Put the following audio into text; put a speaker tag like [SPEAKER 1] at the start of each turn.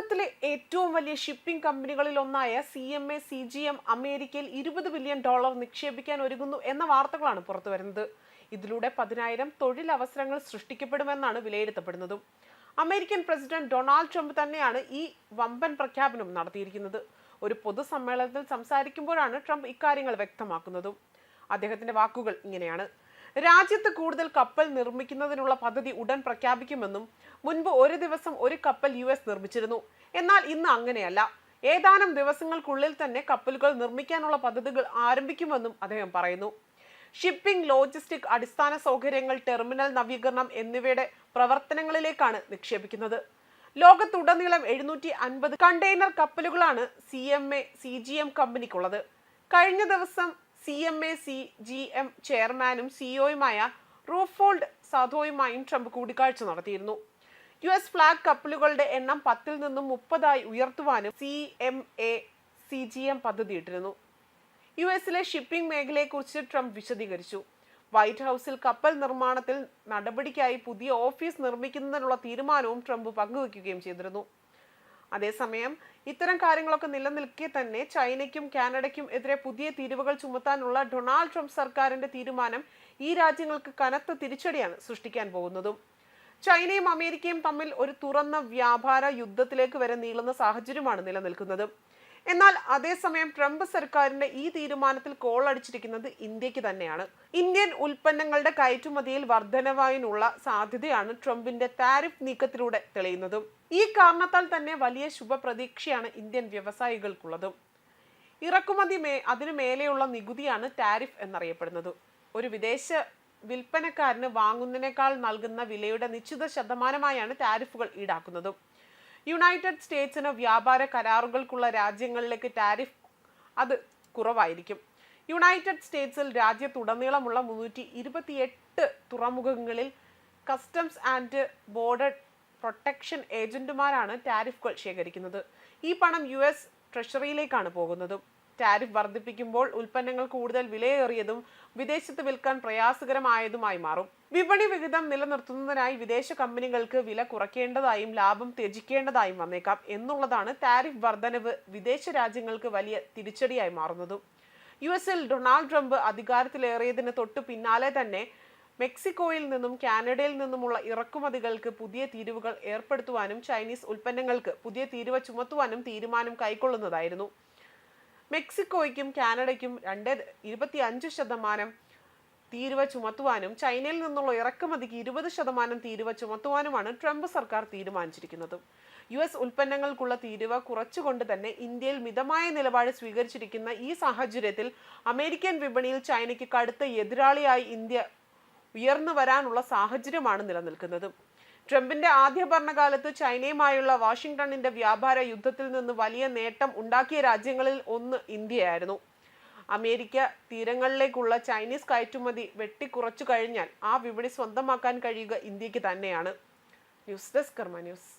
[SPEAKER 1] ലോകത്തിലെ ഏറ്റവും വലിയ ഷിപ്പിംഗ് കമ്പനികളിൽ ഒന്നായ C M A C G M അമേരിക്കയിൽ ഇരുപത് ബില്യൺ ഡോളർ നിക്ഷേപിക്കാൻ ഒരുങ്ങുന്നു എന്ന വാർത്തകളാണ് പുറത്തുവരുന്നത് ഇതിലൂടെ പതിനായിരം തൊഴിലവസരങ്ങൾ സൃഷ്ടിക്കപ്പെടുമെന്നാണ് വിലയിരുത്തപ്പെടുന്നതും. അമേരിക്കൻ പ്രസിഡന്റ് ഡൊണാൾഡ് ട്രംപ് തന്നെയാണ് ഈ വമ്പൻ പ്രഖ്യാപനം നടത്തിയിരിക്കുന്നത്. ഒരു പൊതുസമ്മേളനത്തിൽ സംസാരിക്കുമ്പോഴാണ് ട്രംപ് ഇക്കാര്യങ്ങൾ വ്യക്തമാക്കുന്നതും. അദ്ദേഹത്തിന്റെ വാക്കുകൾ ഇങ്ങനെയാണ്. രാജ്യത്ത് കൂടുതൽ കപ്പൽ നിർമ്മിക്കുന്നതിനുള്ള പദ്ധതി ഉടൻ പ്രഖ്യാപിക്കുമെന്നും മുൻപ് ഒരു ദിവസം ഒരു കപ്പൽ യു എസ് നിർമ്മിച്ചിരുന്നു. എന്നാൽ ഇന്ന് അങ്ങനെയല്ല. ഏതാനും ദിവസങ്ങൾക്കുള്ളിൽ തന്നെ കപ്പലുകൾ നിർമ്മിക്കാനുള്ള പദ്ധതികൾ ആരംഭിക്കുമെന്നും അദ്ദേഹം പറയുന്നു. ഷിപ്പിംഗ് ലോജിസ്റ്റിക് അടിസ്ഥാന സൗകര്യങ്ങൾ ടെർമിനൽ നവീകരണം എന്നിവയുടെ പ്രവർത്തനങ്ങളിലേക്കാണ് നിക്ഷേപിക്കുന്നത്. ലോകത്തുടനീളം എഴുന്നൂറ്റി അൻപത് container കപ്പലുകളാണ് C M A C G M കമ്പനിക്കുള്ളത്. കഴിഞ്ഞ ദിവസം C M A C G M ചെയർമാനും സിഇഒയുമായ റൂഫോൾഡ് സാധോയുമായും ട്രംപ് കൂടിക്കാഴ്ച നടത്തിയിരുന്നു. യു എസ് ഫ്ലാഗ് കപ്പലുകളുടെ എണ്ണം പത്തിൽ നിന്നും മുപ്പതായി ഉയർത്തുവാനും C M A C G M പദ്ധതിയിട്ടിരുന്നു. U എസിലെ ഷിപ്പിംഗ് മേഖലയെക്കുറിച്ച് ട്രംപ് വിശദീകരിച്ചു. വൈറ്റ് ഹൗസിൽ കപ്പൽ നിർമ്മാണത്തിൽ നടപടിക്കായി പുതിയ ഓഫീസ് നിർമ്മിക്കുന്നതിനുള്ള തീരുമാനവും ട്രംപ് പങ്കുവയ്ക്കുകയും ചെയ്തിരുന്നു. അതേസമയം ഇത്തരം കാര്യങ്ങളൊക്കെ നിലനിൽക്കെ തന്നെ ചൈനയ്ക്കും കാനഡയ്ക്കും എതിരെ പുതിയ തീരുവകൾ ചുമത്താനുള്ള ഡൊണാൾഡ് ട്രംപ് സർക്കാരിന്റെ തീരുമാനം ഈ രാജ്യങ്ങൾക്ക് കനത്ത തിരിച്ചടിയാണ് സൃഷ്ടിക്കാൻ പോകുന്നതും. ചൈനയും അമേരിക്കയും തമ്മിൽ ഒരു തുറന്ന വ്യാപാര യുദ്ധത്തിലേക്ക് വരെ നീളുന്ന സാഹചര്യമാണ് നിലനിൽക്കുന്നത്. എന്നാൽ അതേസമയം ട്രംപ് സർക്കാരിന്റെ ഈ തീരുമാനത്തിൽ കോൾ അടിച്ചിരിക്കുന്നത് ഇന്ത്യയ്ക്ക് തന്നെയാണ്. ഇന്ത്യൻ ഉൽപ്പന്നങ്ങളുടെ കയറ്റുമതിയിൽ വർധനവായിനുള്ള സാധ്യതയാണ് ട്രംപിന്റെ താരിഫ് നീക്കത്തിലൂടെ തെളിയുന്നതും. ഈ കാരണത്താൽ തന്നെ വലിയ ശുഭപ്രതീക്ഷയാണ് ഇന്ത്യൻ വ്യവസായികൾക്കുള്ളതും. ഇറക്കുമതി മേ അതിനു മേലെയുള്ള നികുതിയാണ് ടാരിഫ് എന്നറിയപ്പെടുന്നത്. ഒരു വിദേശ വിൽപ്പനക്കാരന് വാങ്ങുന്നതിനേക്കാൾ നൽകുന്ന വിലയുടെ നിശ്ചിത ശതമാനമായാണ് ടാരിഫുകൾ ഈടാക്കുന്നതും. യുണൈറ്റഡ് സ്റ്റേറ്റ്സിന് വ്യാപാര കരാറുകൾക്കുള്ള രാജ്യങ്ങളിലേക്ക് ടാരിഫ് അത് കുറവായിരിക്കും. യുണൈറ്റഡ് സ്റ്റേറ്റ്സിൽ രാജ്യത്തുടനീളമുള്ള മുന്നൂറ്റി ഇരുപത്തിയെട്ട് തുറമുഖങ്ങളിൽ കസ്റ്റംസ് ആൻഡ് ബോർഡർ പ്രൊട്ടക്ഷൻ ഏജന്റുമാരാണ് ടാരിഫുകൾ ശേഖരിക്കുന്നത്. ഈ പണം യു എസ് ട്രഷറിയിലേക്കാണ് പോകുന്നതും. ടാരിഫ് വർദ്ധിപ്പിക്കുമ്പോൾ ഉൽപ്പന്നങ്ങൾ കൂടുതൽ വിലയേറിയതും വിദേശത്ത് വിൽക്കാൻ പ്രയാസകരമായതുമായി മാറും. വിപണി വിഹിതം നിലനിർത്തുന്നതിനായി വിദേശ കമ്പനികൾക്ക് വില കുറയ്ക്കേണ്ടതായും ലാഭം ത്യജിക്കേണ്ടതായും വന്നേക്കാം എന്നുള്ളതാണ് ടാരിഫ് വർധനവ് വിദേശ രാജ്യങ്ങൾക്ക് വലിയ തിരിച്ചടിയായി മാറുന്നതും. യു എസിൽ ഡൊണാൾഡ് ട്രംപ് അധികാരത്തിലേറിയതിന് തൊട്ടു പിന്നാലെ തന്നെ മെക്സിക്കോയിൽ നിന്നും കാനഡയിൽ നിന്നുമുള്ള ഇറക്കുമതികൾക്ക് പുതിയ തീരുവകൾ ഏർപ്പെടുത്തുവാനും ചൈനീസ് ഉൽപ്പന്നങ്ങൾക്ക് പുതിയ തീരുവ ചുമത്തുവാനും തീരുമാനം കൈക്കൊള്ളുന്നതായിരുന്നു. മെക്സിക്കോയ്ക്കും കാനഡയ്ക്കും രണ്ട് ഇരുപത്തി അഞ്ച് ശതമാനം തീരുവ ചുമത്തുവാനും ചൈനയിൽ നിന്നുള്ള ഇറക്കുമതിക്ക് ഇരുപത് ശതമാനം തീരുവ ചുമത്തുവാനുമാണ് ട്രംപ് സർക്കാർ തീരുമാനിച്ചിരിക്കുന്നത്. യു എസ് ഉൽപ്പന്നങ്ങൾക്കുള്ള തീരുവ കുറച്ചുകൊണ്ട് തന്നെ ഇന്ത്യയിൽ മിതമായ നിലപാട് സ്വീകരിച്ചിരിക്കുന്ന ഈ സാഹചര്യത്തിൽ അമേരിക്കൻ വിപണിയിൽ ചൈനയ്ക്ക് കടുത്ത എതിരാളിയായി ഇന്ത്യ ഉയർന്നു വരാനുള്ള സാഹചര്യമാണ് നിലനിൽക്കുന്നത്. ട്രംപിന്റെ ആദ്യ ഭരണകാലത്ത് ചൈനയുമായുള്ള വാഷിംഗ്ടണിന്റെ വ്യാപാര യുദ്ധത്തിൽ നിന്ന് വലിയ നേട്ടം ഉണ്ടാക്കിയ രാജ്യങ്ങളിൽ ഒന്ന് ഇന്ത്യയായിരുന്നു. അമേരിക്ക തീരങ്ങളിലേക്കുള്ള ചൈനീസ് കയറ്റുമതി വെട്ടിക്കുറച്ചു കഴിഞ്ഞാൽ ആ വിപണി സ്വന്തമാക്കാൻ കഴിയുക ഇന്ത്യയ്ക്ക് തന്നെയാണ്. News desk Karma news.